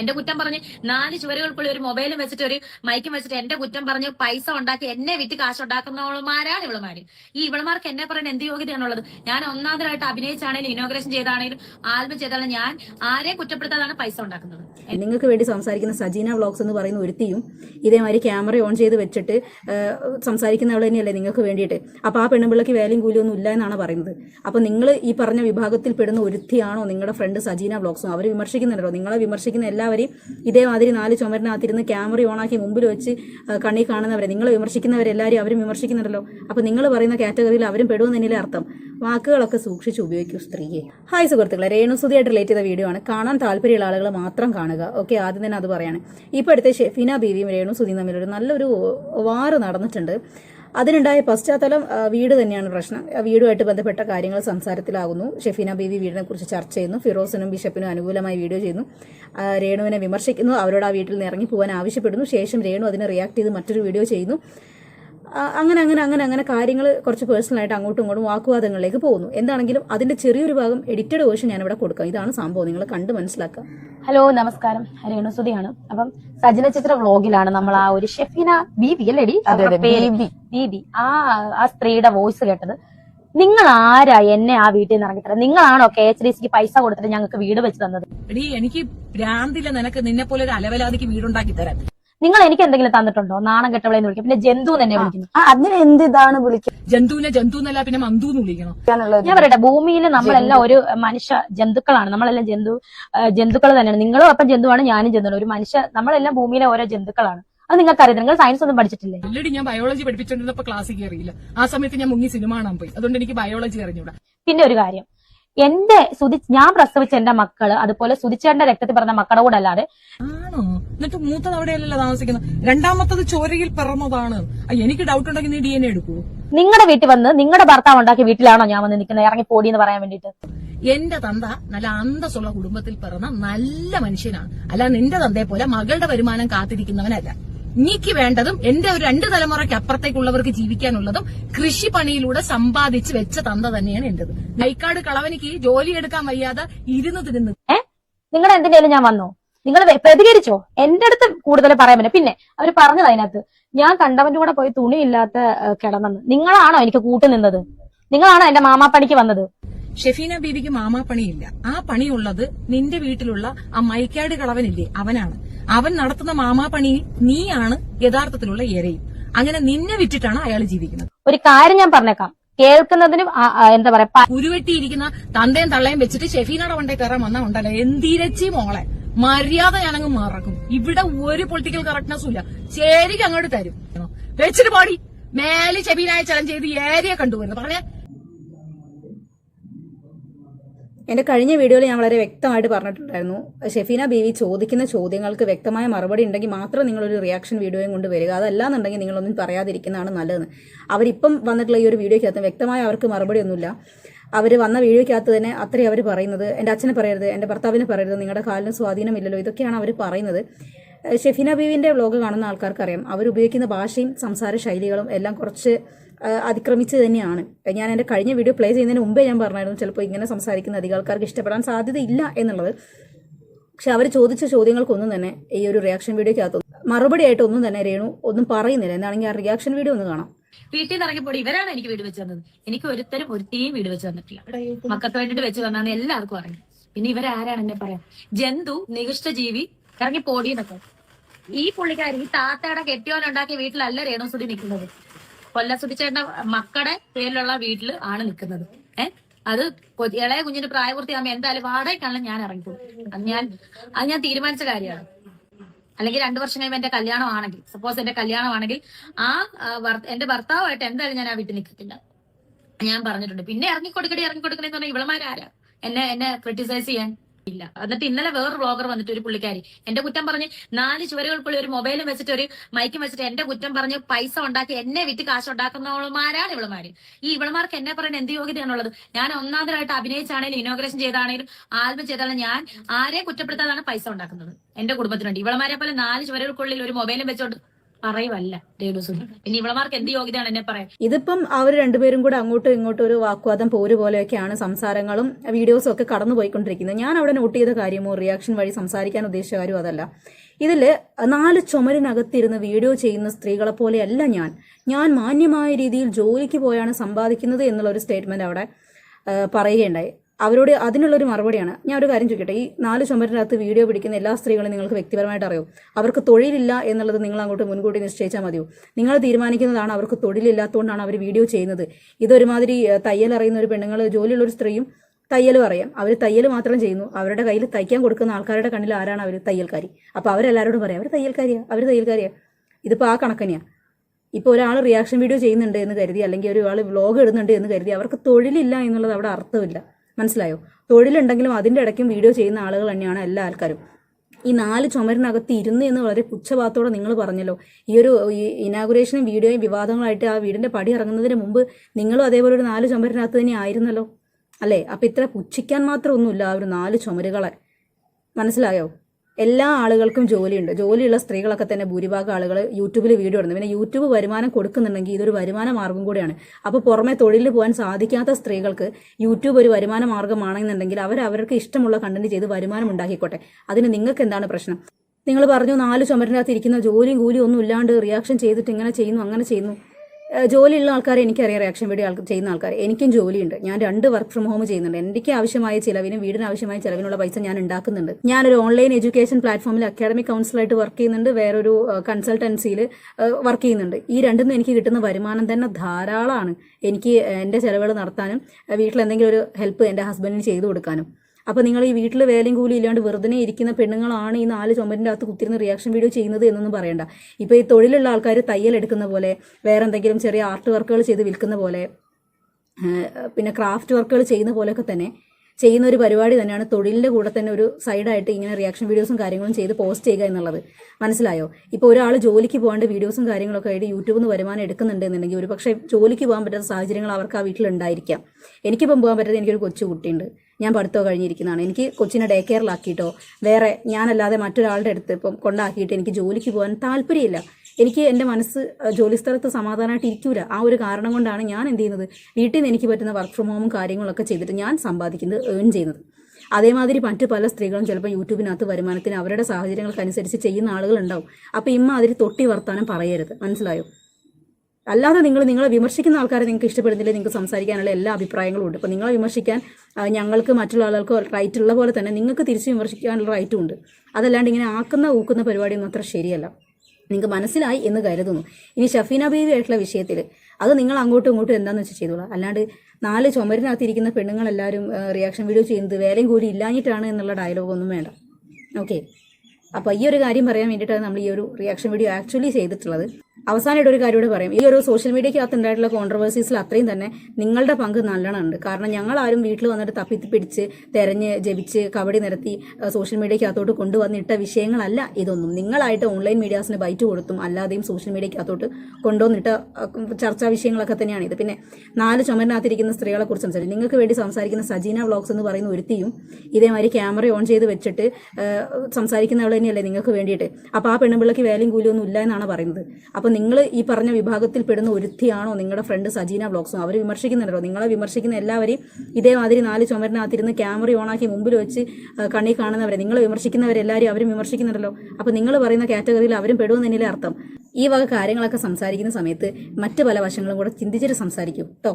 എന്റെ കുറ്റം പറഞ്ഞ് നാല് ചുവരുകൾക്കുള്ളിൽ ഒരു മൊബൈലും വെച്ചിട്ട് ഒരു മൈക്കും വെച്ചിട്ട് എന്റെ കുറ്റം പറഞ്ഞ് പൈസ ഉണ്ടാക്കി എന്നെ വിറ്റ് കാശ് ഉണ്ടാക്കുന്നവളുമാരാണ് ഇവളുമാര്. ഈ ഇവളുമാർക്ക് എന്നെ പറയുന്ന എന്ത് യോഗ്യതയാണുള്ളത് ഞാൻ ഒന്നാമതായിട്ട് അഭിനയിച്ചാണെങ്കിലും ഇനോഗ്രേഷൻ ചെയ്താണെങ്കിലും ആൽബം ചെയ്താലും ഞാൻ ആരെ കുറ്റപ്പെടുത്താതാണ് പൈസ ഉണ്ടാക്കുന്നത്? നിങ്ങൾക്ക് വേണ്ടി സംസാരിക്കുന്ന സജീന വ്ളോഗ്സ് എന്ന് പറയുന്ന ഒരുത്തിയും ഇതേമാതിരി ക്യാമറ ഓൺ ചെയ്ത് വെച്ചിട്ട് സംസാരിക്കുന്നവൾ തന്നെയല്ലേ നിങ്ങൾക്ക് വേണ്ടിയിട്ട്? അപ്പോൾ ആ പെണ്ണുപിള്ളക്ക് വേലയും കൂലിയൊന്നും ഇല്ല എന്നാണ് പറയുന്നത്. അപ്പോൾ നിങ്ങൾ ഈ പറഞ്ഞ വിഭാഗത്തിൽ പെടുന്ന ഒരുത്തിയാണോ നിങ്ങളുടെ ഫ്രണ്ട് സജീന വ്ളോഗ്സും? അവർ വിമർശിക്കുന്നുണ്ടല്ലോ. നിങ്ങളെ വിമർശിക്കുന്ന എല്ലാവരെയും ഇതേമാതിരി നാല് ചുമരിനകത്തിരുന്ന് ക്യാമറ ഓണാക്കി മുമ്പിൽ വെച്ച് കണ്ണി കാണുന്നവരെ നിങ്ങളെ വിമർശിക്കുന്നവരെല്ലാവരും അവരും വിമർശിക്കുന്നുണ്ടല്ലോ. അപ്പോൾ നിങ്ങൾ പറയുന്ന കാറ്റഗറിയിൽ അവരും പെടുമെന്ന് തന്നെയല്ലേ അർത്ഥം. വാക്കുകളൊക്കെ സൂക്ഷിച്ച് ഉപയോഗിക്കൂ സ്ത്രീയെ. ഹായ് സുഹൃത്തുക്കളെ രേണുസുതിയായിട്ട് റിലേറ്റ് ചെയ്ത വീഡിയോ ആണ്. കാണാൻ താല്പര്യമുള്ള ആളുകൾ മാത്രം കാണുക. ഓക്കെ ആദ്യം തന്നെ അത് പറയാണ്. ഇപ്പോൾ അടുത്ത ഷെഫീന ബീവിയും രേണുസുതിയും തമ്മിലൊരു നല്ലൊരു വാറ് നടന്നിട്ടുണ്ട്. അതിനുണ്ടായ പശ്ചാത്തലം വീട് തന്നെയാണ് പ്രശ്നം. വീടുമായിട്ട് ബന്ധപ്പെട്ട കാര്യങ്ങൾ സംസാരത്തിലാകുന്നു. ഷെഫീന ബേബി വീടിനെ കുറിച്ച് ചർച്ച ചെയ്യുന്നു. ഫിറോസിനും ബിഷപ്പിനും അനുകൂലമായി വീഡിയോ ചെയ്യുന്നു. രേണുവിനെ വിമർശിക്കുന്നു. അവരോട് ആ വീട്ടിൽ നിന്ന് ഇറങ്ങി പോകാൻ ആവശ്യപ്പെടുന്നു. ശേഷം രേണു അതിനെ റിയാക്ട് ചെയ്ത് മറ്റൊരു വീഡിയോ ചെയ്യുന്നു. അങ്ങനെ അങ്ങനെ അങ്ങനെ അങ്ങനെ കാര്യങ്ങൾ കുറച്ച് പേഴ്സണലായിട്ട് അങ്ങോട്ടും ഇങ്ങോട്ടും വാക്കുവാദങ്ങളിലേക്ക് പോകുന്നു. എന്താണെങ്കിലും അതിന്റെ ചെറിയൊരു ഭാഗം എഡിറ്റഡ് വേർഷൻ ഞാൻ ഇവിടെ കൊടുക്കാം. ഇതാണ് സംഭവം. നിങ്ങൾ കണ്ട് മനസ്സിലാക്കുക ഹലോ നമസ്കാരം. രേണുസുതിയാണ് അപ്പം സജന ചിത്ര വ്ളോഗിലാണ് നമ്മൾ ആ ഒരു ഷെഫിന ബീബി അല്ലേടി? ബീബി. ആ ആ സ്ത്രീയുടെ വോയിസ് കേട്ടത്. നിങ്ങൾ ആരാ എന്നെ ആ വീട്ടിൽ നിന്ന് ഇറങ്ങി തരാം നിങ്ങളാണോ കെ എച്ച് ഡി സിക്ക് പൈസ കൊടുത്തിട്ട് ഞങ്ങൾക്ക് വീട് വെച്ച് തന്നത്? എടീ എനിക്ക് ഭ്രാന്തില്ല നിനക്ക് നിന്നെ പോലെ ഒരു അലവലാതിക്ക് വീടുണ്ടാക്കി തരാൻ. നിങ്ങൾ എനിക്ക് എന്തെങ്കിലും തന്നിട്ടുണ്ടോ? നാണം കെട്ടവളെ എന്ന് വിളിക്കും. പിന്നെ ജന്തു തന്നെ വിളിക്കുന്നു. അതിന് എന്ത് ഇതാണ് വിളിക്കുന്നത് ജന്തുവിനെ ജന്തു എന്നല്ല പിന്നെ മന്തു എന്ന് വിളിക്കണം. ഞാൻ പറയട്ടെ ഭൂമിയിൽ നമ്മളെല്ലാം ഒരു മനുഷ്യ ജന്തുക്കളാണ്. നമ്മളെല്ലാം ജന്തു ജന്തുക്കൾ തന്നെയാണ്. നിങ്ങളും അപ്പം ജന്തുവാണ് ഞാനും ജന്തുവാണ്. ഒരു മനുഷ്യ നമ്മളെല്ലാം ഭൂമിയിലെ ഓരോ ജന്തുക്കളാണ്. അത് നിങ്ങൾക്ക് അറിയാം നിങ്ങൾ സയൻസ് ഒന്നും പഠിച്ചിട്ടില്ലേ? ഓൾറെഡി ഞാൻ ബയോളജി പഠിപ്പിച്ചോണ്ടിരുന്നപ്പോ ക്ലാസ്സിൽ അറിയില്ല ആ സമയത്ത് ഞാൻ മുങ്ങി സിനിമ കാണാൻ പോയി. അതുകൊണ്ട് എനിക്ക് ബയോളജി അറിഞ്ഞൂടാ. പിന്നെ ഒരു കാര്യം. എന്റെ സുതി ഞാൻ പ്രസവിച്ച എന്റെ മക്കൾ അതുപോലെ സുതിച്ചേട്ടന്റെ രക്തത്തിൽ പറഞ്ഞ മക്കളുടെ കൂടെ അല്ലാതെ ആണോ? എന്നിട്ട് മൂത്തത് അവിടെയല്ലല്ലോ താമസിക്കുന്നത്? രണ്ടാമത്തത് ചോരയിൽ പിറന്നതാണ്. എനിക്ക് ഡൗട്ട് ഉണ്ടെങ്കിൽ നീ ഡി എൻ എ എടുക്കൂ. നിങ്ങളുടെ വീട്ടിൽ വന്ന് നിങ്ങളുടെ ഭർത്താവ് ഉണ്ടാക്കിയ വീട്ടിലാണോ ഞാൻ വന്ന് നിൽക്കുന്നത്? ഇറങ്ങി പോടി എന്ന് പറയാൻ വേണ്ടിട്ട് എന്റെ തന്ത നല്ല അന്തസ്സുള്ള കുടുംബത്തിൽ പിറന്ന നല്ല മനുഷ്യനാണ്. അല്ല നിന്റെ തന്തയെ പോലെ മകളുടെ വരുമാനം കാത്തിരിക്കുന്നവനല്ല. നീക്ക് വേണ്ടതും എന്റെ ഒരു രണ്ട് തലമുറയ്ക്ക് അപ്പുറത്തേക്കുള്ളവർക്ക് ജീവിക്കാനുള്ളതും കൃഷിപ്പണിയിലൂടെ സമ്പാദിച്ച് വെച്ച തന്ത തന്നെയാണ് എന്റേത്. നൈക്കാട് കളവനിക്ക് ജോലി എടുക്കാൻ വയ്യാതെ ഇരുന്ന് തിരുന്ന്. നിങ്ങൾ എന്തിനേലും ഞാൻ വന്നു? നിങ്ങൾ പ്രതികരിച്ചോ? എന്റെ അടുത്ത് കൂടുതൽ പറയാൻ പറ്റില്ല. പിന്നെ അവർ പറഞ്ഞത് അതിനകത്ത് ഞാൻ കണ്ടവന്റെ കൂടെ പോയി തുണിയില്ലാത്ത കിടന്നു നിങ്ങളാണോ എനിക്ക് കൂട്ടുനിന്നത് നിങ്ങളാണോ എന്റെ മാമാപ്പണിക്ക് വന്നത്? ഷെഫീന ബീവിക്ക് മാമാ പണിയില്ല. ആ പണിയുള്ളത് നിന്റെ വീട്ടിലുള്ള ആ മൈക്കാട് കളവനില്ലേ അവനാണ്. അവൻ നടത്തുന്ന മാമാ പണിയിൽ നീയാണ് യഥാർത്ഥത്തിലുള്ള ഇരയും അങ്ങനെ നിന്നെ വിറ്റിട്ടാണ് അയാൾ ജീവിക്കുന്നത്. ഒരു കാര്യം ഞാൻ പറഞ്ഞേക്കാം. കേൾക്കുന്നതിനും എന്താ പറയാ ഉരുവെട്ടിയിരിക്കുന്ന തന്തയും തള്ളയും വെച്ചിട്ട് ഷെഫീനയുടെ വണ്ടേ കയറാൻ വന്നാ ഉണ്ടല്ലോ. എന്തിരച്ചി മോളെ. മര്യാദ ഞാനങ്ങ് മറക്കും. ഇവിടെ ഒരു പൊളിറ്റിക്കൽ കറക്റ്റ്നസ് ഇല്ല. ശരിക്കും അങ്ങോട്ട് തരും. വെച്ചിട്ട് പാടി. മേലെ ചെബീനായ ചലഞ്ച് ചെയ്ത് ഏരിയ കണ്ടുവരുന്നത് പറഞ്ഞേ എന്റെ കഴിഞ്ഞ വീഡിയോയിൽ ഞാൻ വളരെ വ്യക്തമായിട്ട് പറഞ്ഞിട്ടുണ്ടായിരുന്നു. ഷെഫീന ബീവി ചോദിക്കുന്ന ചോദ്യങ്ങൾക്ക് വ്യക്തമായ മറുപടി ഉണ്ടെങ്കിൽ മാത്രം നിങ്ങളൊരു റിയാക്ഷൻ വീഡിയോയും കൊണ്ട് വരിക. അതല്ലാന്നുണ്ടെങ്കിൽ നിങ്ങളൊന്നും പറയാതിരിക്കുന്നതാണ് നല്ലതെന്ന്. അവരിപ്പം വന്നിട്ടുള്ള ഈ ഒരു വീഡിയോയ്ക്കകത്ത് വ്യക്തമായ അവർക്ക് മറുപടി ഒന്നുമില്ല. അവർ വന്ന വീഡിയോയ്ക്കകത്ത് തന്നെ അത്രയും അവർ പറയുന്നത് എന്റെ അച്ഛനെ പറയരുത് എന്റെ ഭർത്താവിനെ പറയരുത് നിങ്ങളുടെ കാലിന് സ്വാധീനമില്ലല്ലോ ഇതൊക്കെയാണ് അവർ പറയുന്നത്. ഷെഫീന ബീവിന്റെ വ്ലോഗ് കാണുന്ന ആൾക്കാർക്കറിയാം. അവർ ഉപയോഗിക്കുന്ന ഭാഷയും സംസാര ശൈലികളും എല്ലാം കുറച്ച് അതിക്രമിച്ച് തന്നെയാണ്. ഞാൻ എന്റെ കഴിഞ്ഞ വീഡിയോ പ്ലേ ചെയ്യുന്നതിന് മുമ്പേ ഞാൻ പറഞ്ഞായിരുന്നു ചിലപ്പോൾ ഇങ്ങനെ സംസാരിക്കുന്ന അധികം ആൾക്കാർക്ക് ഇഷ്ടപ്പെടാൻ സാധ്യതയില്ല എന്നുള്ളത്. പക്ഷെ അവർ ചോദിച്ച ചോദ്യങ്ങൾക്കൊന്നും തന്നെ ഈ ഒരു റിയാക്ഷൻ വീഡിയോക്കകത്ത് മറുപടി ആയിട്ട് ഒന്നും തന്നെ രേണു ഒന്നും പറയുന്നില്ല. എന്നാണെങ്കിൽ ആ റിയാക്ഷൻ വീഡിയോ ഒന്ന് കാണാം. വീട്ടിൽ നിന്ന് ഇറങ്ങിപ്പോടി ഇവരാണ് എനിക്ക് വീട് വെച്ച് തന്നത്. എനിക്ക് ഒരുത്തരും ഒരുത്തിയും വീട് വെച്ച് തന്നിട്ടില്ല. മക്കൾക്ക് വേണ്ടിട്ട് വെച്ച് തന്നാന്ന് എല്ലാവർക്കും അറിയാം. പിന്നെ ഇവരാരാണ് എന്നെ പറയാം? ജന്തു നികൃഷ്ട ജീവി ഇറങ്ങി പോടിയെന്നൊക്കെ ഈ പുള്ളിക്കാരി ഈ താത്തയുടെ കെട്ടിയോനുണ്ടാക്കിയ വീട്ടിലല്ല രേണുസുതി നിൽക്കുന്നത്. കൊല്ലസുതിച്ചേട്ടന്റെ മക്കളുടെ പേരിലുള്ള വീട്ടിൽ ആണ് നിൽക്കുന്നത്. അത് ഇളയ കുഞ്ഞിന് പ്രായപൂർത്തിയാകുമ്പോൾ എന്തായാലും വാടകയ്ക്കാണല്ലോ ഞാൻ ഇറങ്ങിപ്പോകും. അത് ഞാൻ അത് ഞാൻ തീരുമാനിച്ച കാര്യമാണ്. അല്ലെങ്കിൽ രണ്ടു വർഷം കഴിയുമ്പോൾ എന്റെ കല്യാണമാണെങ്കിൽ സപ്പോസ് എന്റെ കല്യാണമാണെങ്കിൽ ആ എന്റെ ഭർത്താവായിട്ട് എന്തായാലും ഞാൻ ആ വീട്ടിൽ നിൽക്കത്തില്ല. ഞാൻ പറഞ്ഞിട്ടുണ്ട്. പിന്നെ ഇറങ്ങി കൊടുക്കണേ ഇറങ്ങി കൊടുക്കണേ എന്ന് പറഞ്ഞാൽ ഇവളമാരാരാ? എന്നെ എന്നെ ക്രിട്ടിസൈസ് ചെയ്യാൻ? ഇല്ല. എന്നിട്ട് ഇന്നലെ വേറൊരു വ്ളോഗർ വന്നിട്ട് ഒരു പുള്ളിക്കാരി എന്റെ കുറ്റം പറഞ്ഞ് നാല് ചുവരുകൾക്കുള്ളിൽ ഒരു മൊബൈലും വെച്ചിട്ട് ഒരു മൈക്കും വെച്ചിട്ട് എന്റെ കുറ്റം പറഞ്ഞ് പൈസ ഉണ്ടാക്കി എന്നെ വിറ്റ് കാശ് ഉണ്ടാക്കുന്നവളുമാരാണ് ഇവളുമാര്. ഈ ഇവളുമാർക്ക് എന്നെ പറയുന്ന എന്ത് യോഗ്യതയാണുള്ളത് ഞാൻ ഒന്നാമതായിട്ട് അഭിനയിച്ചാണെങ്കിലും ഇനോഗ്രേഷൻ ചെയ്താണെങ്കിലും ആൽബം ചെയ്താലും ഞാൻ ആരെ കുറ്റപ്പെടുത്താതാണ് പൈസ ഉണ്ടാക്കുന്നത്? എന്റെ കുടുംബത്തിനുണ്ട് ഇവളമാരെ പോലെ നാല് ചുവരുകൾക്കുള്ളിൽ ഒരു മൊബൈലും വെച്ചോണ്ട് പറയുമല്ല രേണുസുതി പിന്നെ ഇവളമാർക്ക് എന്ത് യോഗ്യതയാണ് എന്നെ പറയാൻ? ഇതിപ്പം അവർ രണ്ടുപേരും കൂടെ അങ്ങോട്ടും ഇങ്ങോട്ടും ഒരു വാക്വാദം പോര് പോലെയൊക്കെയാണ് സംസാരങ്ങളും വീഡിയോസും ഒക്കെ കടന്നു പോയിക്കൊണ്ടിരിക്കുന്നത്. ഞാൻ അവിടെ നോട്ട് ചെയ്ത കാര്യമോ റിയാക്ഷൻ വഴി സംസാരിക്കാൻ ഉദ്ദേശിച്ച കാര്യമോ അതല്ല. ഇതിൽ നാല് ചുമരിനകത്തിരുന്ന് വീഡിയോ ചെയ്യുന്ന സ്ത്രീകളെ പോലെയല്ല ഞാൻ. ഞാൻ മാന്യമായ രീതിയിൽ ജോലിക്ക് പോയാണ് സമ്പാദിക്കുന്നത് എന്നുള്ള ഒരു സ്റ്റേറ്റ്മെന്റ് അവിടെ പറയുകയുണ്ടായി. അവരോട് അതിനുള്ളൊരു മറുപടിയാണ്. ഞാൻ ഒരു കാര്യം ചോദിക്കട്ടെ? ഈ നാല് ചുമരിനകത്ത് വീഡിയോ പിടിക്കുന്ന എല്ലാ സ്ത്രീകളും നിങ്ങൾക്ക് വ്യക്തിപരമായിട്ട് അറിയോ? അവർക്ക് തൊഴിലില്ല എന്നുള്ളത് നിങ്ങൾ അങ്ങോട്ട് മുൻകൂട്ടി നിശ്ചയിച്ചാൽ മതിയോ? നിങ്ങൾ തീരുമാനിക്കുന്നതാണ് അവർക്ക് തൊഴിലില്ലാത്തതുകൊണ്ടാണ് അവർ വീഡിയോ ചെയ്യുന്നത്. ഇതൊരുമാതിരി തയ്യൽ അറിയുന്ന ഒരു പെണ്ണുങ്ങൾ ജോലിയുള്ള ഒരു സ്ത്രീയും തയ്യൽ പറയാം അവർ തയ്യൽ മാത്രം ചെയ്യുന്നു. അവരുടെ കയ്യിൽ തയ്ക്കാൻ കൊടുക്കുന്ന ആൾക്കാരുടെ കണ്ണിൽ ആരാണ് അവർ തയ്യൽക്കാരി? അപ്പോൾ അവരെല്ലാവരോടും പറയാം അവർ തയ്യൽക്കാരിയാണ് അവർ തയ്യൽക്കാരിയാണ് ഇതിപ്പോൾ ആ കണക്കനെയാണ് ഇപ്പോൾ ഒരാൾ റിയാക്ഷൻ വീഡിയോ ചെയ്യുന്നുണ്ട് എന്ന് കരുതി അല്ലെങ്കിൽ ഒരാൾ വ്ളോഗ് ഇടുന്നുണ്ട് എന്ന് കരുതി അവർക്ക് തൊഴിലില്ല എന്നുള്ളത് അവിടെ അർത്ഥമില്ല. മനസ്സിലായോ? തൊഴിലുണ്ടെങ്കിലും അതിന്റെ ഇടയ്ക്കും വീഡിയോ ചെയ്യുന്ന ആളുകൾ തന്നെയാണ് എല്ലാ ആൾക്കാരും. ഈ നാല് ചുമരിനകത്ത് ഇരുന്ന് എന്ന് വളരെ പുച്ഛഭാഗത്തോടെ നിങ്ങൾ പറഞ്ഞല്ലോ. ഈ ഒരു ഇനാഗുറേഷനും വീഡിയോയും വിവാദങ്ങളായിട്ട് ആ വീടിന്റെ പടി ഇറങ്ങുന്നതിന് മുമ്പ് നിങ്ങളും അതേപോലെ ഒരു നാല് ചുമരിനകത്ത് തന്നെ ആയിരുന്നല്ലോ? അല്ലേ? അപ്പം ഇത്ര പുച്ഛിക്കാൻ മാത്രമൊന്നുമില്ല ആ ഒരു നാല് ചുമരുകളെ. മനസ്സിലായോ? എല്ലാ ആളുകൾക്കും ജോലിയുണ്ട്. ജോലിയുള്ള സ്ത്രീകളൊക്കെ തന്നെ ഭൂരിഭാഗം ആളുകൾ യൂട്യൂബിൽ വീഡിയോ ഇടുന്നു. പിന്നെ യൂട്യൂബ് വരുമാനം കൊടുക്കുന്നുണ്ടെങ്കിൽ ഇതൊരു വരുമാന മാർഗം കൂടിയാണ്. അപ്പോൾ പുറമെ തൊഴിലിൽ പോകാൻ സാധിക്കാത്ത സ്ത്രീകൾക്ക് യൂട്യൂബ് ഒരു വരുമാന മാർഗമാണെന്നുണ്ടെങ്കിൽ അവർ അവർക്ക് ഇഷ്ടമുള്ള കണ്ടന്റ് ചെയ്ത് വരുമാനം ഉണ്ടാക്കിക്കോട്ടെ. അതിന് നിങ്ങൾക്ക് എന്താണ് പ്രശ്നം? നിങ്ങൾ പറഞ്ഞു നാല് ചുമരിനകത്ത് ഇരിക്കുന്ന ജോലിയും കൂലിയും ഒന്നും ഇല്ലാണ്ട് റിയാക്ഷൻ ചെയ്തിട്ട് ഇങ്ങനെ ചെയ്യുന്നു അങ്ങനെ ചെയ്യുന്നു. ജോലിയുള്ള ആൾക്കാരെ എനിക്കറിയാം റിയാക്ഷൻ വീഡിയോ ആൾക്ക് ചെയ്യുന്ന ആൾക്കാർ എനിക്കും ജോലിയുണ്ട്. ഞാൻ രണ്ട് വർക്ക് ഫ്രം ഹോം ചെയ്യുന്നുണ്ട്. എനിക്ക് ആവശ്യമായ ചിലവിനും വീടിന് ആവശ്യമായ ചിലവിനുള്ള പൈസ ഞാൻ ഉണ്ടാക്കുന്നുണ്ട്. ഞാനൊരു ഓൺലൈൻ എഡ്യൂക്കേഷൻ പ്ലാറ്റ്ഫോമിൽ അക്കാഡമിക് കൗൺസിലായിട്ട് വർക്ക് ചെയ്യുന്നുണ്ട്. വേറൊരു കൺസൾട്ടൻസിയിൽ വർക്ക് ചെയ്യുന്നുണ്ട്. ഈ രണ്ടിൽ നിന്ന് എനിക്ക് കിട്ടുന്ന വരുമാനം തന്നെ ധാരാളമാണ്. എനിക്ക് എന്റെ ചിലവുകൾ നടത്താനും വീട്ടിൽ എന്തെങ്കിലും ഒരു ഹെൽപ്പ് എന്റെ ഹസ്ബൻഡിന് ചെയ്തു കൊടുക്കാനും. അപ്പോൾ നിങ്ങൾ ഈ വീട്ടിൽ വേലയും കൂലി ഇല്ലാണ്ട് വെറുതെ ഇരിക്കുന്ന പെണ്ണുങ്ങളാണ് ഈ നാല് ചുമരിന്റെ അകത്ത് കുത്തിരുന്ന് റിയാക്ഷൻ വീഡിയോ ചെയ്യുന്നത് എന്നൊന്നും പറയണ്ട. ഇപ്പോൾ ഈ തൊഴിലുള്ള ആൾക്കാർ തയ്യൽ എടുക്കുന്ന പോലെ വേറെ എന്തെങ്കിലും ചെറിയ ആർട്ട് വർക്കുകൾ ചെയ്ത് വിൽക്കുന്ന പോലെ പിന്നെ ക്രാഫ്റ്റ് വർക്കുകൾ ചെയ്യുന്ന പോലെയൊക്കെ തന്നെ ചെയ്യുന്ന ഒരു പരിപാടി തന്നെയാണ് തൊഴിലിന്റെ കൂടെ തന്നെ ഒരു സൈഡായിട്ട് ഇങ്ങനെ റിയാക്ഷൻ വീഡിയോസും കാര്യങ്ങളും ചെയ്ത് പോസ്റ്റ് ചെയ്യുക എന്നുള്ളത്. മനസ്സിലായോ? ഇപ്പോൾ ഒരാൾ ജോലിക്ക് പോകാണ്ട് വീഡിയോസും കാര്യങ്ങളൊക്കെ ആയിട്ട് യൂട്യൂബിൽ നിന്ന് വരുമാനം എടുക്കുന്നുണ്ട് എന്നുണ്ടെങ്കിൽ ഒരു പക്ഷേ ജോലിക്ക് പോകാൻ പറ്റാത്ത സാഹചര്യങ്ങൾ അവർക്ക് ആ വീട്ടിലുണ്ടായിരിക്കാം എനിക്കിപ്പം പോകാൻ പറ്റാത്ത എനിക്കൊരു കൊച്ചു കുട്ടിയുണ്ട് ഞാൻ പഠിത്തം കഴിഞ്ഞിരിക്കുന്നതാണ്. എനിക്ക് കൊച്ചിനെ ഡേ കെയറിലാക്കിയിട്ടോ വേറെ ഞാനല്ലാതെ മറ്റൊരാളുടെ അടുത്ത് ഇപ്പം കൊണ്ടാക്കിയിട്ട് എനിക്ക് ജോലിക്ക് പോകാൻ താല്പര്യമില്ല. എനിക്ക് എന്റെ മനസ്സ് ജോലി സ്ഥലത്ത് സമാധാനമായിട്ട് ഇരിക്കൂല. ആ ഒരു കാരണം കൊണ്ടാണ് ഞാൻ എന്ത് ചെയ്യുന്നത്? വീട്ടിൽ നിന്ന് എനിക്ക് പറ്റുന്ന വർക്ക് ഫ്രം ഹോമും കാര്യങ്ങളൊക്കെ ചെയ്തിട്ട് ഞാൻ സമ്പാദിക്കുന്നത് ഏൺ ചെയ്യുന്നത്. അതേമാതിരി മറ്റ് പല സ്ത്രീകളും ചിലപ്പോൾ യൂട്യൂബിനകത്ത് വരുമാനത്തിന് അവരുടെ സാഹചര്യങ്ങൾക്കനുസരിച്ച് ചെയ്യുന്ന ആളുകളുണ്ടാവും. അപ്പോൾ ഇമ്മാതിരി തൊട്ടി വർത്താനം പറയരുത്. മനസ്സിലായോ? അല്ലാതെ നിങ്ങൾ നിങ്ങളെ വിമർശിക്കുന്ന ആൾക്കാരെ നിങ്ങൾക്ക് ഇഷ്ടപ്പെടുന്നില്ല നിങ്ങൾക്ക് സംസാരിക്കാനുള്ള എല്ലാ അഭിപ്രായങ്ങളും ഉണ്ട്. അപ്പോൾ നിങ്ങളെ വിമർശിക്കാൻ ഞങ്ങൾക്ക് മറ്റുള്ള ആളുകൾക്ക് റൈറ്റ് ഉള്ള പോലെ തന്നെ നിങ്ങൾക്ക് തിരിച്ച് വിമർശിക്കാനുള്ള റൈറ്റും ഉണ്ട്. അതല്ലാണ്ട് ഇങ്ങനെ ആക്കുന്ന ഊക്കുന്ന പരിപാടിയൊന്നും അത്ര ശരിയല്ല. നിങ്ങൾക്ക് മനസ്സിലായി എന്ന് കരുതുന്നു. ഇനി ഷഫീന ബീവി ആയിട്ടുള്ള വിഷയത്തിൽ അത് നിങ്ങൾ അങ്ങോട്ടും ഇങ്ങോട്ടും എന്താണെന്ന് വെച്ചാൽ ചെയ്തോളാം. അല്ലാണ്ട് നാല് ചുമരിനകത്ത് ഇരിക്കുന്ന പെണ്ണുങ്ങളെല്ലാവരും റിയാക്ഷൻ വീഡിയോ ചെയ്യുന്നത് വേലയും കൂടി ഇല്ലാഞ്ഞിട്ടാണ് എന്നുള്ള ഡയലോഗൊന്നും വേണ്ട. ഓക്കെ അപ്പോൾ ഈ ഒരു കാര്യം പറയാൻ വേണ്ടിയിട്ടാണ് നമ്മൾ ഈ ഒരു റിയാക്ഷൻ വീഡിയോ ആക്ച്വലി ചെയ്തിട്ടുള്ളത്. അവസാനമായിട്ട് ഒരു കാര്യം പറയും. ഈ ഒരു സോഷ്യൽ മീഡിയക്കകത്ത് ഉണ്ടായിട്ടുള്ള കോൺട്രവേഴ്സീസിൽ അത്രയും തന്നെ നിങ്ങളുടെ പങ്ക് നല്ലോണം ഉണ്ട്. കാരണം ഞങ്ങൾ ആരും വീട്ടിൽ വന്നിട്ട് തപ്പി പിടിച്ച് തെരഞ്ഞ് ജപിച്ച് കബഡി നിരത്തി സോഷ്യൽ മീഡിയക്കകത്തോട്ട് കൊണ്ടുവന്നിട്ട വിഷയങ്ങളല്ല ഇതൊന്നും. നിങ്ങളായിട്ട് ഓൺലൈൻ മീഡിയാസിന് ബൈറ്റ് കൊടുത്തും അല്ലാതെയും സോഷ്യൽ മീഡിയക്കകത്തോട്ട് കൊണ്ടുവന്നിട്ട ചർച്ചാ വിഷയങ്ങളൊക്കെ തന്നെയാണ് ഇത്. പിന്നെ നാല് ചുമരിനകത്തിരിക്കുന്ന സ്ത്രീകളെ കുറിച്ച് സംസാരിക്കും നിങ്ങൾക്ക് വേണ്ടി സംസാരിക്കുന്ന സജീന വ്ളോഗ്സ് എന്ന് പറയുന്ന ഒരുത്തിയും ഇതേമാതിരി ക്യാമറ ഓൺ ചെയ്ത് വെച്ചിട്ട് സംസാരിക്കുന്നവൾ തന്നെയല്ലേ നിങ്ങൾക്ക് വേണ്ടിയിട്ട്. അപ്പോൾ ആ പെണ്ണുപിള്ളക്ക് വേലയും കൂലിയൊന്നും ഇല്ല എന്നാണ് പറയുന്നത്. അപ്പോൾ നിങ്ങൾ ഈ പറഞ്ഞ വിഭാഗത്തിൽ പെടുന്ന ഒരുത്തിയാണോ നിങ്ങളുടെ ഫ്രണ്ട് സജീന വ്ളോഗ്സും അവർ വിമർശിക്കുന്നുണ്ടോ നിങ്ങളെ വിമർശിക്കുന്ന എല്ലാവരെയും ഇതേമാതിരി നാല് ചുമരിനകത്തിരുന്ന് ക്യാമറ ഓണാക്കി മുമ്പിൽ വെച്ച് കണ്ണി കാണുന്നവരെ നിങ്ങൾ വിമർശിക്കുന്നവരെല്ലാവരും അവരും വിമർശിക്കുന്നുണ്ടല്ലോ. അപ്പോൾ നിങ്ങൾ പറയുന്ന കാറ്റഗറിയിൽ അവരും പെടുമെന്ന് തന്നെയല്ലേ അർത്ഥം. ഈ വക കാര്യങ്ങളൊക്കെ സംസാരിക്കുന്ന സമയത്ത് മറ്റു പല വശങ്ങളും കൂടെ ചിന്തിച്ചിട്ട് സംസാരിക്കും കേട്ടോ